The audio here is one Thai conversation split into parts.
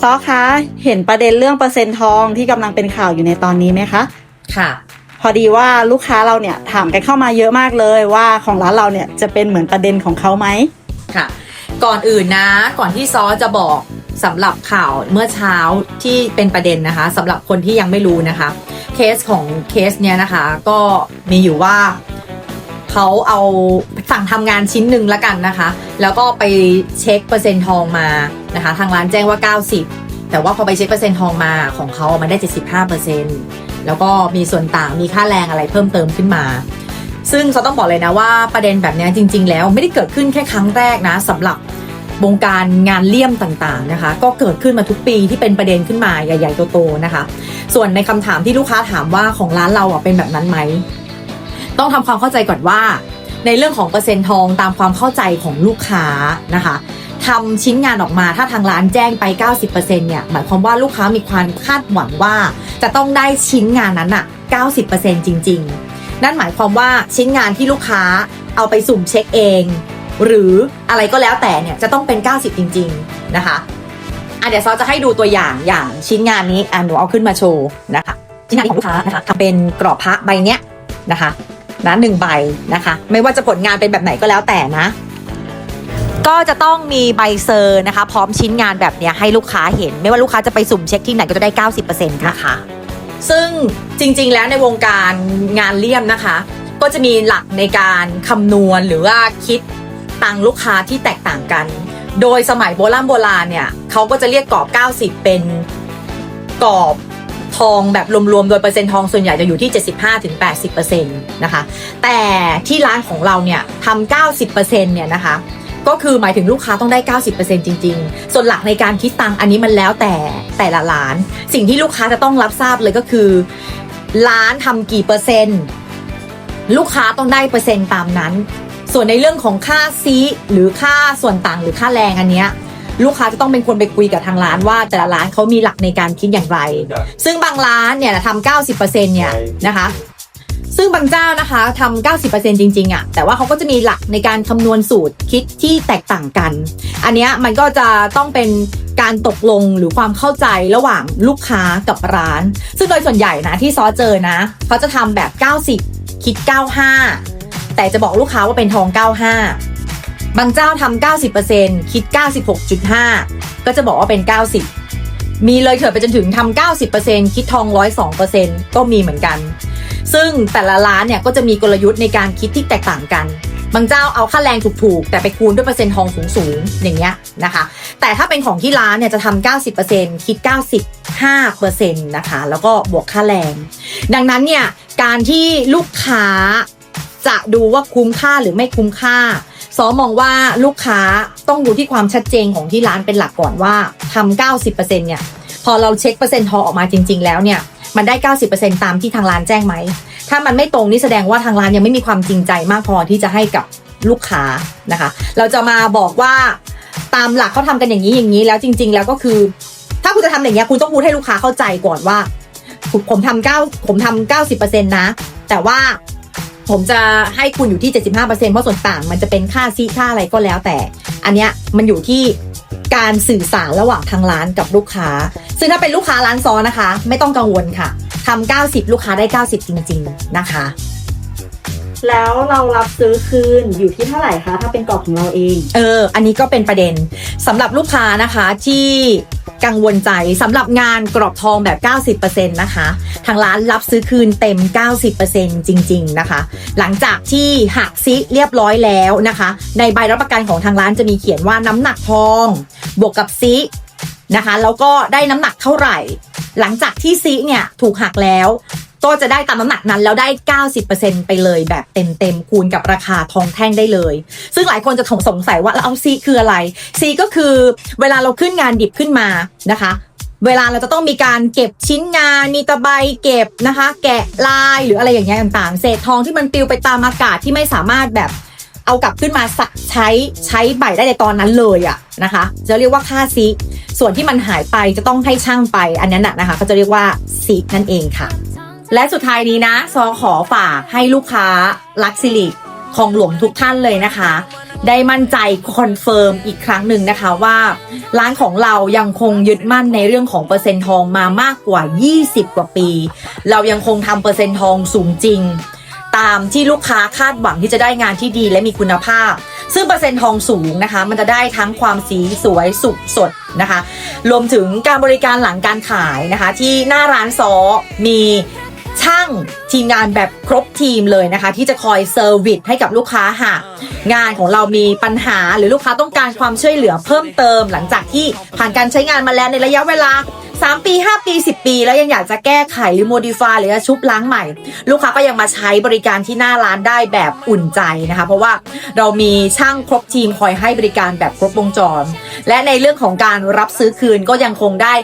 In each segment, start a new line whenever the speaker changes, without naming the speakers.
ซอคะเห็นประเด็นเรื่องเปอร์เซ็นต์ทองที่กำลังเป็นข่าวอยู่ในตอนนี้ไหมคะ
ค่ะ
พอดีว่าลูกค้าเราเนี่ยถามกันเข้ามาเยอะมากเลยว่าของร้านเราเนี่ยจะเป็นเหมือนประเด็นของเขาไหม
ค่ะ ก่อนอื่นนะ ก่อนที่ซอจะบอกสำหรับข่าวเมื่อเช้าที่เป็นประเด็นนะคะสำหรับคนที่ยังไม่รู้นะคะ เคสของเคสเนี้ยนะคะ ก็มีอยู่ว่าเขาเอา สั่งทำงานชิ้นหนึ่งละกันนะคะ แล้วก็ไปเช็คเปอร์เซ็นต์ทองมานะคะ ทางร้านแจ้งว่า 90 แต่ว่าพอไปเช็คเปอร์เซ็นต์ทองมาของเขามันได้ 75เปอร์เซ็นแล้วก็มีส่วนต่างมีค่าแรงอะไรเพิ่มเติมขึ้นมา ซึ่งเราต้องบอกเลยนะว่าประเด็นแบบนี้จริง ๆ แล้วไม่ได้เกิดขึ้นแค่ครั้งแรกนะสำหรับวงการงานเลี่ยมต่างๆนะคะ ก็เกิดขึ้นมาทุกปีที่เป็นประเด็นขึ้นมาใหญ่ๆโตๆนะคะ ส่วนในคำถามที่ลูกค้าถามว่าของร้านเราอะเป็นแบบนั้นไหมต้องทำความเข้าใจก่อนว่า ในเรื่องของเปอร์เซ็นต์ทองตามความเข้าใจของลูกค้านะคะทำชิ้นงานออกมาถ้าทางร้านแจ้งไป 90%เนี่ยหมายความว่าลูกค้ามีความคาดหวังว่า จะต้องได้ชิ้นงานนั้นอะ90%จริง ๆ นั่นหมายความว่าชิ้นงานที่ลูกค้าเอาไปสุ่มเช็คเอง หรืออะไรก็แล้วแต่เนี่ยจะต้องเป็น 90 จริง ๆ นะคะอะเดี๋ยวซอจะให้ดูตัวอย่างอย่างชิ้นงานนี้อะหนูเอาขึ้นมาโชว์นะคะชิ้นงานของลูกค้านะคะทำเป็นกรอบพระใบเนี้ยนะคะ นะหนึ่งใบนะคะ ไม่ว่าจะผลงานเป็นแบบไหนก็แล้วแต่นะ ก็จะต้องมีใบเซอร์นะคะ พร้อมชิ้นงานแบบนี้ให้ลูกค้าเห็น ไม่ว่าลูกค้าจะไปสุ่มเช็คที่ไหนก็จะได้ 90%นะคะ ซึ่งจริงๆแล้วในวงการงานเลี่ยมนะคะ ก็จะมีหลักในการคำนวณหรือว่าคิดตังลูกค้าที่แตกต่างกัน โดยสมัยโบราณโบราณเนี่ยเขาก็จะเรียกกรอบ 90 เป็นกรอบ ทองแบบรวมๆ โดยเปอร์เซ็นต์ทองส่วนใหญ่จะอยู่ที่ 75-80%นะคะ แต่ที่ร้านของเราเนี่ยทำ90%เนี่ยนะคะ ก็คือหมายถึงลูกค้าต้องได้ 90%จริง ๆ ส่วนหลักในการคิดตังค์อันนี้มันแล้วแต่แต่ละร้าน สิ่งที่ลูกค้าจะต้องรับทราบเลยก็คือ ร้านทำกี่เปอร์เซ็นต์ ลูกค้าต้องได้เปอร์เซ็นต์ตามนั้น ส่วนในเรื่องของค่าซีหรือค่าส่วนต่างหรือค่าแรงอันเนี้ย ลูกค้าจะต้องเป็นคนไปคุยกับทางร้านว่าแต่ละร้านเขามีหลักในการคิดอย่างไร ซึ่งบางร้านเนี่ยทำ90%เนี่ยนะคะซึ่งบางเจ้านะคะทำ90%จริงๆอะ่ะแต่ว่าเขาก็จะมีหลักในการคำนวณสูตรคิดที่แตกต่างกัน อันเนี้ยมันก็จะต้องเป็นการตกลงหรือความเข้าใจระหว่างลูกค้ากับร้าน ซึ่งโดยส่วนใหญ่นะที่ซอเจอนะเขาจะทำแบบ 90 คิด 95 แต่จะบอกลูกค้าว่าเป็นทอง 95 บางเจ้าทำ90%คิด 96.5 ก็จะบอกว่าเป็น 90 มีเลยเถิดไปจนถึงทำ90%คิดทอง 102%ก็มีเหมือนกัน ซึ่งแต่ละร้านเนี่ยก็จะมีกลยุทธ์ในการคิดที่แตกต่างกัน บางเจ้าเอาค่าแรงถูกๆ แต่ไปคูณด้วยเปอร์เซ็นต์ทองสูงๆ อย่างเงี้ยนะคะ แต่ถ้าเป็นของที่ร้านเนี่ยจะทำ90%คิด 95%นะคะ แล้วก็บวกค่าแรง ดังนั้นเนี่ยการที่ลูกค้าจะดูว่าคุ้มค่าหรือไม่คุ้มค่า ซอมองว่าลูกค้าต้องดูที่ความชัดเจนของที่ร้านเป็นหลักก่อนว่าทำ90%เนี่ยพอเราเช็คเปอร์เซ็นต์ทอออกมาจริง ๆ แล้วเนี่ยมันได้ 90%ตามที่ทางร้านแจ้งไหม ถ้ามันไม่ตรงนี่แสดงว่าทางร้านยังไม่มีความจริงใจมากพอที่จะให้กับลูกค้านะคะ เราจะมาบอกว่าตามหลักเขาทำกันอย่างนี้อย่างนี้แล้วจริง ๆ แล้วก็คือ ถ้าคุณจะทำอย่างเงี้ยคุณต้องพูดให้ลูกค้าเข้าใจก่อนว่า ผมทำเก้าผมทำเก้าสิบเปอร์เซ็นต์นะ แต่ว่า ผมจะให้คุณอยู่ที่ 75%เพราะส่วนต่างมันจะเป็นค่าซีค่าอะไรก็แล้วแต่ อันเนี้ยมันอยู่ที่การสื่อสารระหว่างทางร้านกับลูกค้า ซึ่งถ้าเป็นลูกค้าร้านซอนะคะ ไม่ต้องกังวลค่ะทำ90 ลูกค้าได้ 90 จริง ๆ นะคะ
แล้วเรารับซื้อคืนอยู่ที่เท่าไหร่คะ ถ้าเป็นกรอบของเราเอง
เออ อันนี้ก็เป็นประเด็นสำหรับลูกค้านะคะที่ กังวลใจสำหรับงานกรอบทองแบบ 90%นะคะ ทางร้านรับซื้อคืนเต็ม 90%จริง ๆ นะคะ หลังจากที่หักซิเรียบร้อยแล้วนะคะ ในใบรับประกันของทางร้านจะมีเขียนว่าน้ำหนักทอง บวกกับซินะคะ แล้วก็ได้น้ำหนักเท่าไหร่ หลังจากที่ซิเนี่ยถูกหักแล้ว ก็จะได้ตามน้ำหนักนั้นแล้วได้ 90%ไปเลยแบบเต็มๆคูณกับราคาทองแท่งได้เลย ซึ่งหลายคนจะสงสัยว่าแล้วเอาซีคืออะไรซีก็คือเวลาเราขึ้นงานดิบขึ้นมานะคะเวลาเราจะต้องมีการเก็บชิ้นงาน มีตะไบเก็บนะคะ แกะลายหรืออะไรอย่างเงี้ยต่างๆ เศษทองที่มันปลิวไปตามอากาศที่ไม่สามารถแบบเอากลับขึ้นมาสะใช้ใช้ใบได้ในตอนนั้นเลยอะนะคะ จะเรียกว่าค่าซีส่วนที่มันหายไปจะต้องให้ช่างไปอันนั้นน่ะนะคะเขาจะเรียกว่าซีนั่นเองค่ะ และสุดท้ายนี้นะซอขอฝากให้ลูกค้าลักซิลิของหลวงทุกท่านเลยนะคะ ได้มั่นใจคอนเฟิร์มอีกครั้งหนึ่งนะคะว่า ร้านของเรายังคงยึดมั่นในเรื่องของเปอร์เซ็นต์ทองมามากกว่า 20 กว่าปี เรายังคงทำเปอร์เซ็นต์ทองสูงจริง ตามที่ลูกค้าคาดหวังที่จะได้งานที่ดีและมีคุณภาพ ซึ่งเปอร์เซ็นต์ทองสูงนะคะ มันจะได้ทั้งความสีสวยสุกสดนะคะ รวมถึงการบริการหลังการขายนะคะ ที่หน้าร้านซอมี ช่างทีมงานแบบครบทีมเลยนะคะ ที่จะคอยเซอร์วิสให้กับลูกค้าหากงานของเรามีปัญหาหรือลูกค้าต้องการความช่วยเหลือเพิ่มเติม หลังจากที่ผ่านการใช้งานมาแล้วในระยะเวลา 3 ปี 5 ปี 10 ปี แล้วยังอยากจะแก้ไขหรือโมดิฟายหรือจะชุบล้างใหม่ ลูกค้าก็ยังมาใช้บริการที่หน้าร้านได้แบบอุ่นใจนะคะ เพราะว่าเรามีช่างครบทีมคอยให้บริการแบบครบวงจร และในเรื่องของการรับซื้อคืนก็ยังคงได้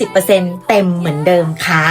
90%เต็มเหมือนเดิมค่ะ